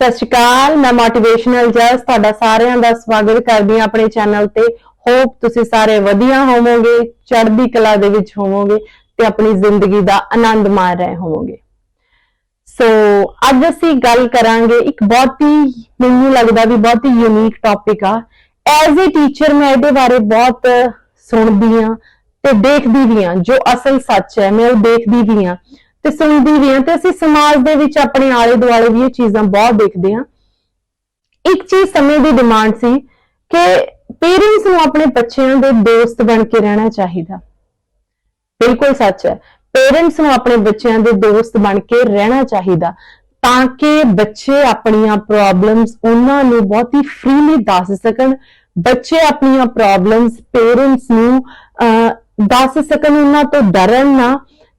ਸਤਿ ਸ਼੍ਰੀ ਅਕਾਲ, ਮੈਂ ਮੋਟੀਵੇਸ਼ਨਲ ਜਸ ਤੁਹਾਡਾ ਸਾਰਿਆਂ ਦਾ ਸਵਾਗਤ ਕਰਦੀ ਹਾਂ ਆਪਣੇ ਚੈਨਲ ਤੇ। ਹੋਪ ਤੁਸੀਂ ਸਾਰੇ ਵਧੀਆ ਹੋਵੋਗੇ, ਚੜ੍ਹਦੀ ਕਲਾ ਦੇ ਵਿੱਚ ਹੋਵੋਗੇ ਤੇ ਆਪਣੀ ਜ਼ਿੰਦਗੀ ਦਾ ਆਨੰਦ ਮਾਣ ਰਹੇ ਹੋਵੋਗੇ। ਸੋ ਅੱਜ ਅਸੀਂ ਗੱਲ ਕਰਾਂਗੇ ਇੱਕ ਬਹੁਤ ਹੀ, ਮੈਨੂੰ ਲੱਗਦਾ ਵੀ ਬਹੁਤ ਹੀ ਯੂਨੀਕ ਟੌਪਿਕ ਆ। ਐਜ਼ ਅ ਟੀਚਰ ਮੈਂ ਇਹਦੇ ਬਾਰੇ ਬਹੁਤ ਸੁਣਦੀ ਆ ਤੇ ਦੇਖਦੀ ਵੀ ਆ ਜੋ ਅਸਲ ਸੱਚ ਹੈ, ਮੈਂ ਉਹ ਦੇਖਦੀ ਵੀ ਆ ਤੇ ਸੁਣਦੀ ਵੀ ਆ ਤੇ ਅਸੀਂ ਸਮਾਜ ਦੇ ਵਿੱਚ ਆਪਣੇ ਆਲੇ ਦੁਆਲੇ ਵੀ ਇਹ ਚੀਜ਼ਾਂ ਬਹੁਤ ਦੇਖਦੇ ਆ ਇੱਕ ਚੀਜ਼ ਸਮੇਂ ਦੀ ਡਿਮਾਂਡ ਸੀ ਕਿ ਪੇਰੈਂਟਸ ਨੂੰ ਆਪਣੇ ਬੱਚਿਆਂ ਦੇ ਦੋਸਤ ਬਣ ਕੇ ਰਹਿਣਾ ਚਾਹੀਦਾ। ਬਿਲਕੁਲ ਸੱਚ ਹੈ। ਪੇਰੈਂਟਸ ਨੂੰ ਆਪਣੇ ਬੱਚਿਆਂ ਦੇ ਦੋਸਤ ਬਣ ਕੇ ਰਹਿਣਾ ਚਾਹੀਦਾ ਤਾਂ ਕਿ ਬੱਚੇ ਆਪਣੀਆਂ ਪ੍ਰੋਬਲਮਸ ਉਹਨਾਂ ਨੂੰ ਬਹੁਤ ਹੀ ਫ੍ਰੀਲੀ ਦੱਸ ਸਕਣ। ਬੱਚੇ ਆਪਣੀਆਂ ਪ੍ਰੋਬਲਮਸ ਪੇਰੈਂਟਸ ਨੂੰ ਅਹ, ਦੱਸ ਸਕਣ ਉਹਨਾਂ ਤੋਂ ਡਰਨ ਨਾ।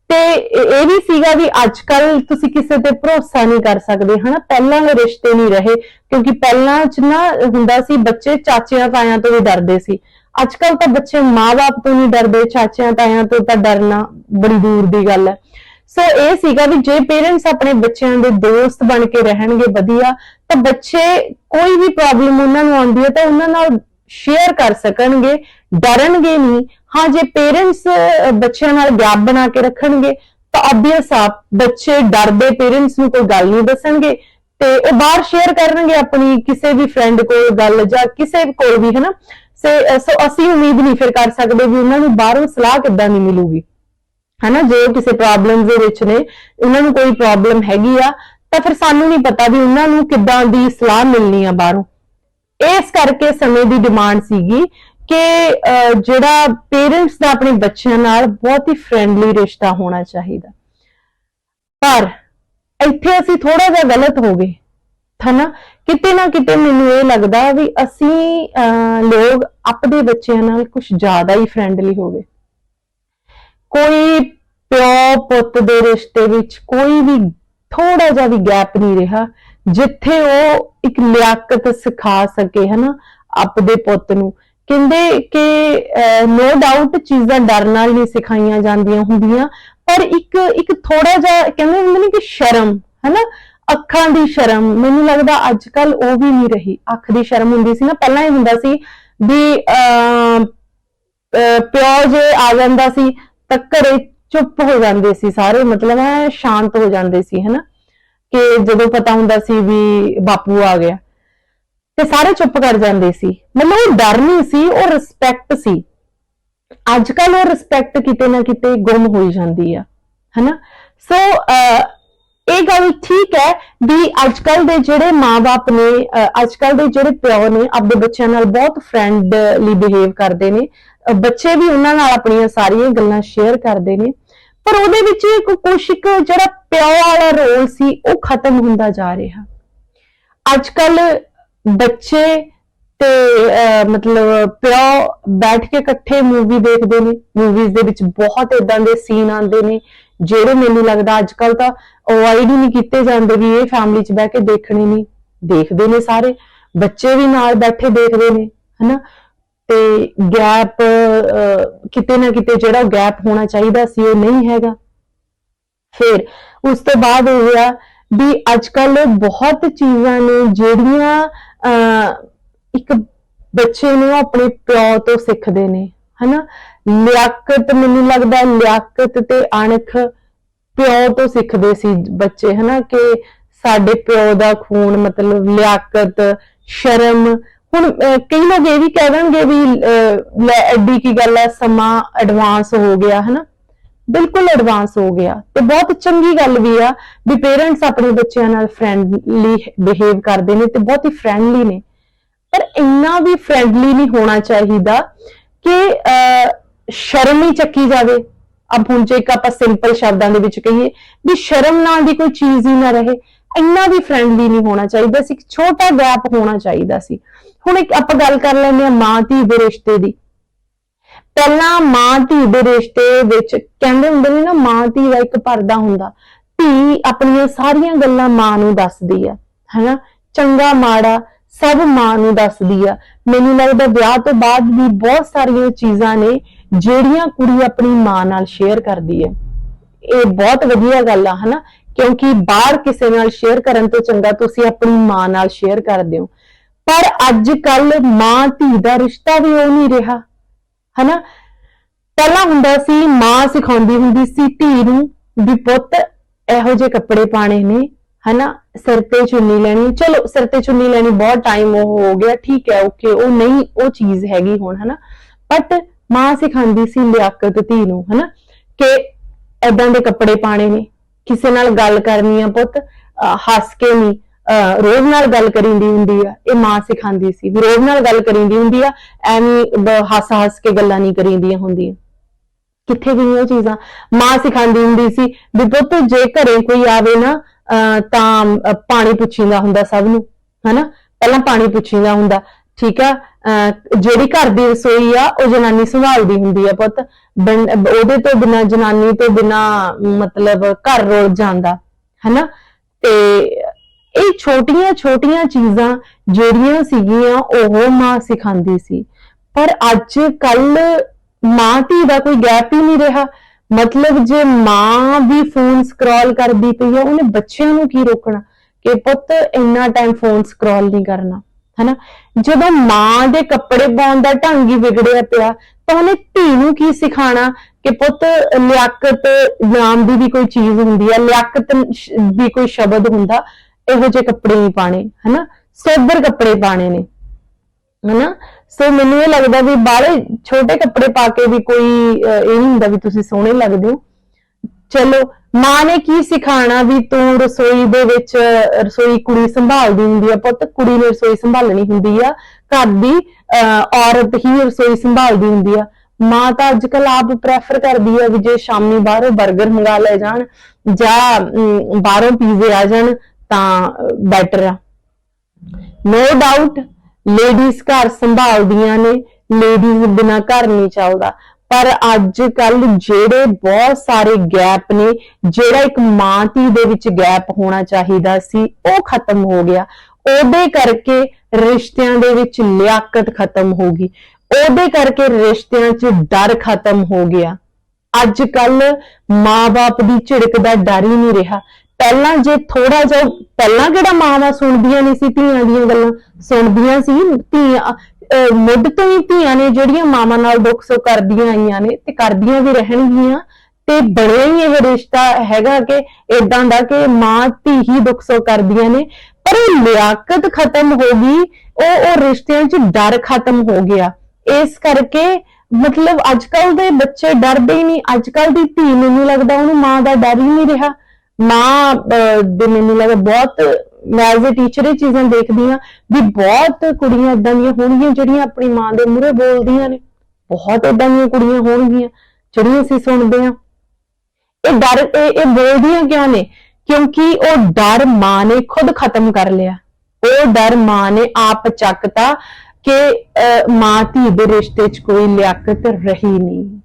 ਤੇ ਇਹ ਵੀ ਸੀਗਾ ਵੀ ਅੱਜ ਕੱਲ ਤੁਸੀਂ ਕਿਸੇ ਤੇ ਭਰੋਸਾ ਨਹੀਂ ਕਰ ਸਕਦੇ, ਹਨਾ? ਪਹਿਲਾਂ ਵਾਲੇ ਰਿਸ਼ਤੇ ਨਹੀਂ ਰਹੇ, ਕਿਉਂਕਿ ਪਹਿਲਾਂ ਚ ਨਾ ਹੁੰਦਾ ਸੀ ਬੱਚੇ ਚਾਚਿਆਂ ਤਾਇਆਂ ਤੋਂ ਵੀ ਡਰਦੇ ਸੀ। ਅੱਜ ਕੱਲ ਤਾਂ ਬੱਚੇ ਮਾਪੇ ਤੋਂ ਨਹੀਂ ਡਰਦੇ, ਚਾਚਿਆਂ ਤਾਇਆਂ ਤੋਂ ਤਾਂ ਡਰਨਾ ਬੜੀ ਦੂਰ ਦੀ ਗੱਲ ਹੈ। ਸੋ ਇਹ ਸੀਗਾ ਵੀ ਜੇ ਪੇਰੈਂਟਸ ਆਪਣੇ ਬੱਚਿਆਂ ਦੇ ਦੋਸਤ ਬਣ ਕੇ ਰਹਿਣਗੇ ਵਧੀਆ, ਤਾਂ ਬੱਚੇ ਕੋਈ ਵੀ ਪ੍ਰੋਬਲਮ ਉਹਨਾਂ ਨੂੰ ਆਉਂਦੀ ਹੈ ਤਾਂ ਉਹਨਾਂ ਨਾਲ ਸ਼ੇਅਰ ਕਰ ਸਕਣਗੇ, ਡਰਨਗੇ ਨਹੀਂ। ਹਾਂ, ਜੇ ਪੇਰੈਂਟਸ ਬੱਚਿਆਂ ਨਾਲ ਗੈਪ ਬਣਾ ਕੇ ਰੱਖਣਗੇ, ਤਾਂ ਆਬਵੀਅਸ ਆ, ਬੱਚੇ ਡਰਦੇ ਪੇਰੈਂਟਸ ਨੂੰ ਕੋਈ ਗੱਲ ਨਹੀਂ ਦੱਸਣਗੇ, ਤੇ ਉਹ ਬਾਹਰ ਸ਼ੇਅਰ ਕਰਨਗੇ ਆਪਣੀ ਕਿਸੇ ਵੀ ਫਰੈਂਡ ਕੋਲ ਗੱਲ ਜਾਂ ਕਿਸੇ ਕੋਲ ਵੀ, ਹਨਾ? ਸੋ ਅਸੀਂ ਉਮੀਦ ਨਹੀਂ ਫਿਰ ਕਰ ਸਕਦੇ ਵੀ ਉਹਨਾਂ ਨੂੰ ਬਾਹਰੋਂ ਸਲਾਹ ਕਿੱਦਾਂ ਦੀ ਮਿਲੂਗੀ। ਹਨਾ, ਜੇ ਕਿਸੇ ਪ੍ਰੋਬਲਮ ਦੇ ਵਿੱਚ ਨੇ, ਉਹਨਾਂ ਨੂੰ ਕੋਈ ਪ੍ਰੋਬਲਮ ਹੈਗੀ ਆ, ਤਾਂ ਫਿਰ ਸਾਨੂੰ ਨਹੀਂ ਪਤਾ ਵੀ ਉਹਨਾਂ ਨੂੰ ਕਿੱਦਾਂ ਦੀ ਸਲਾਹ ਮਿਲਣੀ ਆ ਬਾਹਰੋਂ। ਇਸ ਕਰਕੇ ਸਮੇਂ ਦੀ ਡਿਮਾਂਡ ਸੀਗੀ ਕਿ ਅਹ, ਜਿਹੜਾ ਪੇਰੈਂਟਸ ਦਾ ਆਪਣੇ ਬੱਚਿਆਂ ਨਾਲ ਬਹੁਤ ਹੀ ਫ੍ਰੈਂਡਲੀ ਰਿਸ਼ਤਾ ਹੋਣਾ ਚਾਹੀਦਾ। ਪਰ ਇੱਥੇ ਅਸੀਂ ਥੋੜਾ ਜਿਹਾ ਗਲਤ ਹੋ ਗਏ ਹਨਾ ਕਿਤੇ ਨਾ ਕਿਤੇ ਮੈਨੂੰ ਇਹ ਲੱਗਦਾ ਵੀ ਅਸੀਂ ਅਹ, ਲੋਕ ਆਪਣੇ ਬੱਚਿਆਂ ਨਾਲ ਕੁਝ ਜ਼ਿਆਦਾ ਹੀ ਫ੍ਰੈਂਡਲੀ ਹੋ ਗਏ। ਕੋਈ ਪਿਓ ਪੁੱਤ ਦੇ ਰਿਸ਼ਤੇ ਵਿੱਚ ਕੋਈ ਵੀ ਥੋੜਾ ਜਿਹਾ ਵੀ ਗੈਪ ਨਹੀਂ ਰਿਹਾ ਜਿੱਥੇ ਉਹ ਇੱਕ ਲਿਆਕਤ ਸਿਖਾ ਸਕੇ ਹਨਾ ਆਪਦੇ ਪੁੱਤ ਨੂੰ। ਕਹਿੰਦੇ ਕਿ ਨੋ ਡਾਊਟ ਚੀਜ਼ਾਂ ਡਰ ਨਾਲ ਨਹੀਂ ਸਿਖਾਈਆਂ ਜਾਂਦੀਆਂ ਹੁੰਦੀਆਂ, ਪਰ ਇੱਕ ਇੱਕ ਥੋੜਾ ਜਿਹਾ ਕਹਿੰਦੇ ਹੁੰਦੇ ਨੇ ਕਿ ਸ਼ਰਮ, ਹਨਾ? ਅੱਖਾਂ ਦੀ ਸ਼ਰਮ, ਮੈਨੂੰ ਲੱਗਦਾ ਅੱਜ ਕੱਲ ਉਹ ਵੀ ਨਹੀਂ ਰਹੀ। ਅੱਖ ਦੀ ਸ਼ਰਮ ਹੁੰਦੀ ਸੀ ਨਾ, ਪਹਿਲਾਂ ਇਹ ਹੁੰਦਾ ਸੀ ਵੀ, ਅਹ ਪਿਓ ਜੇ ਆ ਜਾਂਦਾ ਸੀ ਤਾਂ ਘਰੇ ਚੁੱਪ ਹੋ ਜਾਂਦੇ ਸੀ ਸਾਰੇ, ਮਤਲਬ ਹੈ ਸ਼ਾਂਤ ਹੋ ਜਾਂਦੇ ਸੀ, ਹਨਾ? ਕਿ ਜਦੋਂ ਪਤਾ ਹੁੰਦਾ ਸੀ ਵੀ ਬਾਪੂ ਆ ਗਿਆ। ਤੇ ਸਾਰੇ ਚੁੱਪ ਕਰ ਜਾਂਦੇ ਸੀ। ਮਤਲਬ ਉਹ ਡਰ ਨਹੀਂ ਸੀ, ਉਹ ਰਿਸਪੈਕਟ ਸੀ। ਅੱਜ ਕੱਲ ਉਹ ਰਿਸਪੈਕਟ ਕਿਤੇ ਨਾ ਕਿਤੇ ਗੁੰਮ ਹੋਈ ਜਾਂਦੀ ਆ, ਹਨਾ? ਸੋ ਇਹ ਗੱਲ ਠੀਕ ਹੈ ਵੀ ਅੱਜ ਕੱਲ ਦੇ ਜਿਹੜੇ ਮਾਪੇ ਨੇ ਅੱਜ ਕੱਲ ਦੇ ਜਿਹੜੇ ਪਿਓ ਨੇ, ਆਪਣੇ ਬੱਚਿਆਂ ਨਾਲ ਬਹੁਤ ਫ੍ਰੈਂਡਲੀ ਬਿਹੇਵ ਕਰਦੇ ਨੇ। ਬੱਚੇ ਵੀ ਉਹਨਾਂ ਨਾਲ ਆਪਣੀਆਂ ਸਾਰੀਆਂ ਗੱਲਾਂ ਸ਼ੇਅਰ ਕਰਦੇ ਨੇ। ਪਰ ਉਹਦੇ ਵਿੱਚ ਇੱਕ ਕੁਛ ਇੱਕ ਜਿਹੜਾ ਪਿਓ ਵਾਲਾ ਰੋਲ ਸੀ, ਉਹ ਖਤਮ ਹੁੰਦਾ ਜਾ ਰਿਹਾ। ਅੱਜ ਕੱਲ ਬੱਚੇ ਤੇ ਮਤਲਬ ਪਿਓ ਬੈਠ ਕੇ ਇਕੱਠੇ ਮੂਵੀ ਦੇਖਦੇ ਨੇ। ਮੂਵੀਜ਼ ਦੇ ਵਿੱਚ ਬਹੁਤ ਇਦਾਂ ਦੇ ਸੀਨ ਆਉਂਦੇ ਨੇ, ਜਿਹੜੇ ਮੈਨੂੰ ਲੱਗਦਾ ਅੱਜ ਕੱਲ ਤਾਂ ਅਵੋਇਡ ਹੀ ਨਹੀਂ ਕੀਤੇ ਜਾਂਦੇ ਵੀ ਇਹ ਫੈਮਿਲੀ 'ਚ ਬਹਿ ਕੇ ਦੇਖਣੇ ਨਹੀਂ ਦੇਖਦੇ ਨੇ ਸਾਰੇ। ਬੱਚੇ ਵੀ ਨਾਲ ਬੈਠੇ ਦੇਖਦੇ ਨੇ, ਹਨਾ? ਤੇ ਗੈਪ ਕਿਤੇ ਨਾ ਕਿਤੇ ਜਿਹੜਾ ਗੈਪ ਹੋਣਾ ਚਾਹੀਦਾ ਸੀ ਉਹ ਨਹੀਂ ਹੈਗਾ। ਫਿਰ ਉਸ ਤੋਂ ਬਾਅਦ ਹੋ ਗਿਆ ਵੀ ਅੱਜ ਕੱਲ ਬਹੁਤ ਚੀਜ਼ਾਂ ਨੇ ਜਿਹੜੀਆਂ ਇੱਕ ਬੱਚੇ ਨੂੰ ਆਪਣੇ ਪਿਓ ਤੋਂ ਸਿੱਖਦੇ ਨੇ ਹਨਾ? ਲਿਆਕਤ ਮੈਨੂੰ ਲੱਗਦਾ ਲਿਆਕਤ ਤੇ ਅਣਖ ਪਿਓ ਤੋਂ ਸਿੱਖਦੇ ਸੀ ਬੱਚੇ ਹਨਾ? ਕਿ ਸਾਡੇ ਪਿਓ ਦਾ ਖੂਨ ਮਤਲਬ ਲਿਆਕਤ ਸ਼ਰਮ ਹੁਣ ਕਈ ਲੋਕ ਇਹ ਵੀ ਕਹਿ ਦੇਣਗੇ ਵੀ ਅਹ, ਲੈ ਐਡੀ ਕੀ ਗੱਲ ਹੈ ਸਮਾਂ ਐਡਵਾਂਸ ਹੋ ਗਿਆ ਹਨਾ? ਬਿਲਕੁਲ ਐਡਵਾਂਸ ਹੋ ਗਿਆ। ਤੇ ਬਹੁਤ ਚੰਗੀ ਗੱਲ ਵੀ ਆ ਵੀ ਪੇਰੈਂਟਸ ਆਪਣੇ ਬੱਚਿਆਂ ਨਾਲ ਫ੍ਰੈਂਡਲੀ ਬਿਹੇਵ ਕਰਦੇ ਨੇ ਤੇ ਬਹੁਤ ਹੀ ਫ੍ਰੈਂਡਲੀ ਨੇ। ਪਰ ਇੰਨਾ ਵੀ ਫ੍ਰੈਂਡਲੀ ਨਹੀਂ ਹੋਣਾ ਚਾਹੀਦਾ ਕਿ ਅਹ, ਸ਼ਰਮ ਹੀ ਚੱਕੀ ਜਾਵੇ। ਅਬ ਹੁਣ ਜੇ ਇੱਕ ਆਪਾਂ ਸਿੰਪਲ ਸ਼ਬਦਾਂ ਦੇ ਵਿੱਚ ਕਹੀਏ ਵੀ ਸ਼ਰਮ ਨਾਲ ਦੀ ਕੋਈ ਚੀਜ਼ ਹੀ ਨਾ ਰਹੇ ਇੰਨਾ ਵੀ ਫ੍ਰੈਂਡਲੀ ਨਹੀਂ ਹੋਣਾ ਚਾਹੀਦਾ ਸੀ। ਇੱਕ ਛੋਟਾ ਗੈਪ ਹੋਣਾ ਚਾਹੀਦਾ ਸੀ। ਹੁਣ ਇੱਕ ਆਪਾਂ ਗੱਲ ਕਰ ਲੈਂਦੇ ਹਾਂ ਮਾਂ ਧੀ ਦੇ ਰਿਸ਼ਤੇ ਦੀ। ਪਹਿਲਾਂ ਮਾਂ ਧੀ ਦੇ ਰਿਸ਼ਤੇ ਵਿੱਚ ਕਹਿੰਦੇ ਹੁੰਦੇ ਨੇ ਨਾ, ਮਾਂ ਧੀ ਦਾ ਇੱਕ ਪਰਦਾ ਹੁੰਦਾ। ਧੀ ਆਪਣੀਆਂ ਸਾਰੀਆਂ ਗੱਲਾਂ ਮਾਂ ਨੂੰ ਦੱਸਦੀ ਆ, ਹੈਨਾ? ਚੰਗਾ, ਮਾੜਾ, ਸਭ ਮਾਂ ਨੂੰ ਦੱਸਦੀ ਆ। ਮੈਨੂੰ ਲੱਗਦਾ ਵਿਆਹ ਤੋਂ ਬਾਅਦ ਵੀ ਬਹੁਤ ਸਾਰੀਆਂ ਚੀਜ਼ਾਂ ਨੇ ਜਿਹੜੀਆਂ ਕੁੜੀ ਆਪਣੀ ਮਾਂ ਨਾਲ ਸ਼ੇਅਰ ਕਰਦੀ ਹੈ ਇਹ ਬਹੁਤ ਵਧੀਆ ਗੱਲ ਆ, ਹਨਾ? ਕਿਉਂਕਿ ਬਾਹਰ ਕਿਸੇ ਨਾਲ ਸ਼ੇਅਰ ਕਰਨ ਤੋਂ ਚੰਗਾ ਤੁਸੀਂ ਆਪਣੀ ਮਾਂ ਨਾਲ ਸ਼ੇਅਰ ਕਰਦੇ ਹੋ। ਪਰ ਅੱਜ ਕੱਲ ਮਾਂ ਧੀ ਦਾ ਰਿਸ਼ਤਾ ਵੀ ਉਹ ਨਹੀਂ ਰਿਹਾ। ਹਨਾ? ਪਹਿਲਾਂ ਹੁੰਦਾ ਸੀ, ਮਾਂ ਸਿਖਾਉਂਦੀ ਹੁੰਦੀ ਸੀ ਧੀ ਨੂੰ ਵੀ ਪੁੱਤ, ਇਹੋ ਜਿਹੇ ਕੱਪੜੇ ਪਾਣੇ ਨੇ, ਹਨਾ? ਸਿਰ ਤੇ ਚੁੰਨੀ ਲੈਣੀ, ਚਲੋ ਸਿਰ ਤੇ ਚੁੰਨੀ ਲੈਣੀ, ਬਹੁਤ ਟਾਈਮ ਉਹ ਹੋ ਗਿਆ, ਠੀਕ ਹੈ ਓਕੇ ਉਹ ਨਹੀਂ, ਉਹ ਚੀਜ਼ ਹੈਗੀ ਹੁਣ, ਹਨਾ? ਬਟ ਮਾਂ ਸਿਖਾਉਂਦੀ ਸੀ ਲਿਆਕਤ ਧੀ ਨੂੰ, ਹਨਾ? ਕਿ ਐਦਾਂ ਦੇ ਕੱਪੜੇ ਪਾਣੇ ਨੇ, ਕਿਸੇ ਨਾਲ ਗੱਲ ਕਰਨੀ ਆ ਪੁੱਤ ਹੱਸ ਕੇ ਨਹੀਂ ਰੋਜ਼ ਨਾਲ ਗੱਲ ਕਰੀਂਦੀ ਹੁੰਦੀ ਆ, ਇਹ ਮਾਂ ਸਿਖਾਉਂਦੀ ਸੀ ਵੀ ਰੋਜ਼ ਨਾਲ ਗੱਲ ਕਰੀਂਦੀ ਹੁੰਦੀ ਆ, ਐਵੇਂ ਹੱਸ ਹੱਸ ਕੇ ਗੱਲਾਂ ਨਹੀਂ ਕਰੀਂਦੀਆਂ ਹੁੰਦੀਆਂ। ਕਿੱਥੇ ਗਈਆਂ ਉਹ ਚੀਜ਼ਾਂ? ਮਾਂ ਸਿਖਾਉਂਦੀ ਹੁੰਦੀ ਸੀ ਵੀ ਪੁੱਤ ਜੇ ਘਰੇ ਕੋਈ ਆਵੇ ਨਾ ਤਾਂ ਪਾਣੀ ਪੁੱਛੀਦਾ ਹੁੰਦਾ ਸਭ ਨੂੰ, ਹਨਾ? ਪਹਿਲਾਂ ਪਾਣੀ ਪੁੱਛੀਦਾ ਹੁੰਦਾ, ਠੀਕ ਆ? ਜਿਹੜੀ ਘਰ ਦੀ ਰਸੋਈ ਆ, ਉਹ ਜਨਾਨੀ ਸੰਭਾਲਦੀ ਹੁੰਦੀ ਆ ਪੁੱਤ। ਬਿਨ- ਉਹਦੇ ਤੋਂ ਬਿਨਾ, ਜਨਾਨੀ ਤੋਂ ਬਿਨਾ, ਮਤਲਬ ਘਰ ਰੋਲ ਜਾਂਦਾ, ਹਨਾ? ਤੇ ਇਹ ਛੋਟੀਆਂ ਛੋਟੀਆਂ ਚੀਜ਼ਾਂ ਜਿਹੜੀਆਂ ਸੀਗੀਆਂ, ਉਹ ਮਾਂ ਸਿਖਾਉਂਦੀ ਸੀ। ਪਰ ਅੱਜ ਕੱਲ ਮਾਂ ਧੀ ਦਾ ਕੋਈ ਗੈਪ ਹੀ ਨਹੀਂ ਰਿਹਾ। ਮਤਲਬ ਜੇ ਮਾਂ ਵੀ ਫੋਨ ਸਕਰੋਲ ਕਰਦੀ ਪਈ ਹੈ, ਉਹਨੇ ਬੱਚਿਆਂ ਨੂੰ ਕੀ ਰੋਕਣਾ? ਕਿ ਪੁੱਤ, ਇੰਨਾ ਟਾਈਮ ਫੋਨ ਸਕਰੋਲ ਨਹੀਂ ਕਰਨਾ, ਹਨਾ? ਜਦੋਂ ਮਾਂ ਦੇ ਕੱਪੜੇ ਪਾਉਣ ਦਾ ਢੰਗ ਹੀ ਵਿਗੜਿਆ ਪਿਆ, ਤਾਂ ਉਹਨੇ ਧੀ ਨੂੰ ਕੀ ਸਿਖਾਣਾ ਕਿ ਪੁੱਤ, ਲਿਆਕਤ ਨਾਮ ਦੀ ਵੀ ਕੋਈ ਚੀਜ਼ ਹੁੰਦੀ ਹੈ, ਲਿਆਕਤ ਵੀ ਕੋਈ ਸ਼ਬਦ ਹੁੰਦਾ ਇਹੋ ਜਿਹੇ ਕੱਪੜੇ ਨਹੀਂ ਪਾਣੇ ਹਨਾ? ਸੋਬਰ ਕੱਪੜੇ ਪਾਣੇ ਨੇ ਹਨਾ? ਸੋ ਮੈਨੂੰ ਇਹ ਲੱਗਦਾ ਵੀ ਬਾਹਲੇ ਛੋਟੇ ਕੱਪੜੇ ਪਾ ਕੇ ਵੀ ਕੋਈ ਇਹ ਨਹੀਂ ਹੁੰਦਾ ਵੀ ਤੁਸੀਂ ਸੋਹਣੇ ਲੱਗਦੇ ਹੋ। ਚਲੋ ਮਾਂ ਨੇ ਕੀ ਸਿਖਾਣਾ ਵੀ ਤੂੰ ਰਸੋਈ ਦੇ ਵਿੱਚ ਰਸੋਈ ਕੁੜੀ ਸੰਭਾਲਦੀ ਹੁੰਦੀ ਆ ਪੁੱਤ? ਕੁੜੀ ਨੇ ਰਸੋਈ ਸੰਭਾਲਣੀ ਹੁੰਦੀ ਆ ਘਰ ਦੀ ਅਹ, ਔਰਤ ਹੀ ਰਸੋਈ ਸੰਭਾਲਦੀ ਹੁੰਦੀ ਆ। ਮਾਂ ਤਾਂ ਅੱਜ ਕੱਲ ਆਪ ਪ੍ਰੈਫਰ ਕਰਦੀ ਆ ਵੀ ਜੇ ਸ਼ਾਮੀ ਬਾਹਰੋਂ 버ਗਰ ਮੰਗਾ ਲੈ ਜਾਣ ਜਾਂ ਬਾਹਰੋਂ ਪੀਜ਼ੇ ਆ ਜਾਣ। ਤਾਂ ਬੈਟਰ ਆ। ਨੋ ਡਾਊਟ ਲੇਡੀਜ਼ ਘਰ ਸੰਭਾਲਦੀਆਂ ਨੇ ਲੇਡੀਜ਼ ਬਿਨਾ ਘਰ ਨਹੀਂ ਚੱਲਦਾ। ਪਰ ਅੱਜ ਕੱਲ ਜਿਹੜੇ ਬਹੁਤ ਸਾਰੇ ਗੈਪ ਨੇ, ਜਿਹੜਾ ਇੱਕ ਮਾਂ ਧੀ ਦੇ ਵਿੱਚ ਗੈਪ ਹੋਣਾ ਚਾਹੀਦਾ ਸੀ, ਉਹ ਖਤਮ ਹੋ ਗਿਆ। ਉਹਦੇ ਕਰਕੇ ਰਿਸ਼ਤਿਆਂ ਦੇ ਵਿੱਚ ਲਿਆਕਤ ਖਤਮ ਹੋ ਗਈ। ਉਹਦੇ ਕਰਕੇ ਰਿਸ਼ਤਿਆਂ 'ਚ ਡਰ ਖਤਮ ਹੋ ਗਿਆ। ਅੱਜ ਕੱਲ ਮਾਂ-ਬਾਪ ਦੀ ਝਿੜਕ ਦਾ ਡਰ ਹੀ ਨਹੀਂ ਰਿਹਾ। ਪਹਿਲਾਂ ਜੇ ਥੋੜਾ ਜਿਹਾ, ਪਹਿਲਾਂ ਕਿਹੜਾ ਮਾਵਾਂ ਸੁਣਦੀਆਂ ਨਹੀਂ ਸੀ ਧੀਆਂ ਦੀਆਂ ਗੱਲਾਂ? ਸੁਣਦੀਆਂ ਸੀ ਧੀਆਂ ਮੁੱਢ ਤੋਂ ਹੀ ਧੀਆਂ ਨੇ ਜਿਹੜੀਆਂ ਮਾਵਾਂ ਨਾਲ ਦੁੱਖ ਸੁੱਖ ਕਰਦੀਆਂ ਆਈਆਂ ਨੇ ਤੇ ਕਰਦੀਆਂ ਵੀ ਰਹਿਣਗੀਆਂ। ਤੇ ਬਣਿਆ ਹੀ ਇਹ ਰਿਸ਼ਤਾ ਹੈਗਾ ਕਿ ਇਦਾਂ ਦਾ ਕਿ ਮਾਂ ਧੀ ਹੀ ਦੁੱਖ ਸੁੱਖ ਕਰਦੀਆਂ ਨੇ। ਪਰ ਉਹ ਲਿਆਕਤ ਖਤਮ ਹੋ ਗਈ, ਉਹ ਉਹ ਰਿਸ਼ਤਿਆਂ 'ਚ ਡਰ ਖਤਮ ਹੋ ਗਿਆ। ਇਸ ਕਰਕੇ ਮਤਲਬ ਅੱਜ ਕੱਲ ਦੇ ਬੱਚੇ ਡਰਦੇ ਹੀ ਨਹੀਂ। ਅੱਜ ਕੱਲ ਦੀ ਧੀ ਮੈਨੂੰ ਲੱਗਦਾ, ਉਹਨੂੰ ਮਾਂ ਦਾ ਡਰ ਹੀ ਨਹੀਂ ਰਿਹਾ। ਮਾਂ ਅਹ, ਦੇ ਮੈਨੂੰ ਲੱਗਦਾ ਬਹੁਤ ਮੈਂ ਐਜ਼ ਅ ਟੀਚਰ ਇਹ ਚੀਜ਼ਾਂ ਦੇਖਦੀ ਆ ਵੀ ਬਹੁਤ ਕੁੜੀਆਂ ਇਦਾਂ ਦੀਆਂ ਹੋਣਗੀਆਂ ਜਿਹੜੀਆਂ ਆਪਣੀ ਮਾਂ ਦੇ ਮੂਹਰੇ ਬੋਲਦੀਆਂ ਨੇ। ਬਹੁਤ ਇਦਾਂ ਦੀਆਂ ਕੁੜੀਆਂ ਹੋਣਗੀਆਂ ਜਿਹੜੀਆਂ ਅਸੀਂ ਸੁਣਦੇ ਆ ਇਹ ਡਰ ਇਹ ਇਹ ਬੋਲਦੀਆਂ ਕਿਉਂ ਨੇ? ਕਿਉਂਕਿ ਉਹ ਡਰ ਮਾਂ ਨੇ ਖੁਦ ਖਤਮ ਕਰ ਲਿਆ। ਉਹ ਡਰ ਮਾਂ ਨੇ ਆਪ ਚੱਕਤਾ ਕਿ ਅਹ, ਮਾਂ ਧੀ ਦੇ ਰਿਸ਼ਤੇ 'ਚ ਕੋਈ ਲਿਆਕਤ ਰਹੀ ਨਹੀਂ।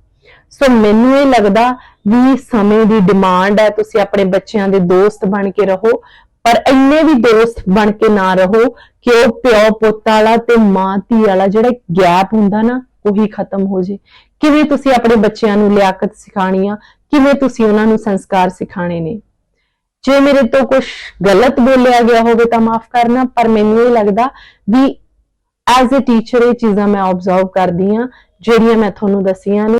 ਸੋ ਮੈਨੂੰ ਇਹ ਲੱਗਦਾ ਵੀ ਸਮੇਂ ਦੀ ਡਿਮਾਂਡ ਹੈ, ਤੁਸੀਂ ਆਪਣੇ ਬੱਚਿਆਂ ਦੇ ਦੋਸਤ ਬਣ ਕੇ ਰਹੋ। ਪਰ ਇੰਨੇ ਵੀ ਦੋਸਤ ਬਣ ਕੇ ਨਾ ਰਹੋ ਕਿ ਉਹ ਪਿਓ ਪੁੱਤ ਵਾਲਾ ਤੇ ਮਾਂ ਧੀ ਵਾਲਾ ਜਿਹੜਾ ਗੈਪ ਹੁੰਦਾ ਨਾ, ਉਹੀ ਖਤਮ ਹੋ ਜੇ। ਕਿਵੇਂ ਤੁਸੀਂ ਆਪਣੇ ਬੱਚਿਆਂ ਨੂੰ ਲਿਆਕਤ ਸਿਖਾਣੀ ਆ? ਕਿਵੇਂ ਤੁਸੀਂ ਉਹਨਾਂ ਨੂੰ ਸੰਸਕਾਰ ਸਿਖਾਣੇ ਨੇ? ਜੇ ਮੇਰੇ ਤੋਂ ਕੁਝ ਗਲਤ ਬੋਲਿਆ ਗਿਆ ਹੋਵੇ ਤਾਂ ਮਾਫ ਕਰਨਾ, ਪਰ ਮੈਨੂੰ ਇਹ ਲੱਗਦਾ ਵੀ ਐਜ਼ ਅ ਟੀਚਰ ਇਹ ਚੀਜ਼ਾਂ ਮੈਂ ਆਬਜ਼ਰਵ ਕਰਦੀ ਆ, ਜਿਹੜੀਆਂ ਮੈਂ ਤੁਹਾਨੂੰ ਦੱਸੀਆਂ ਨੇ।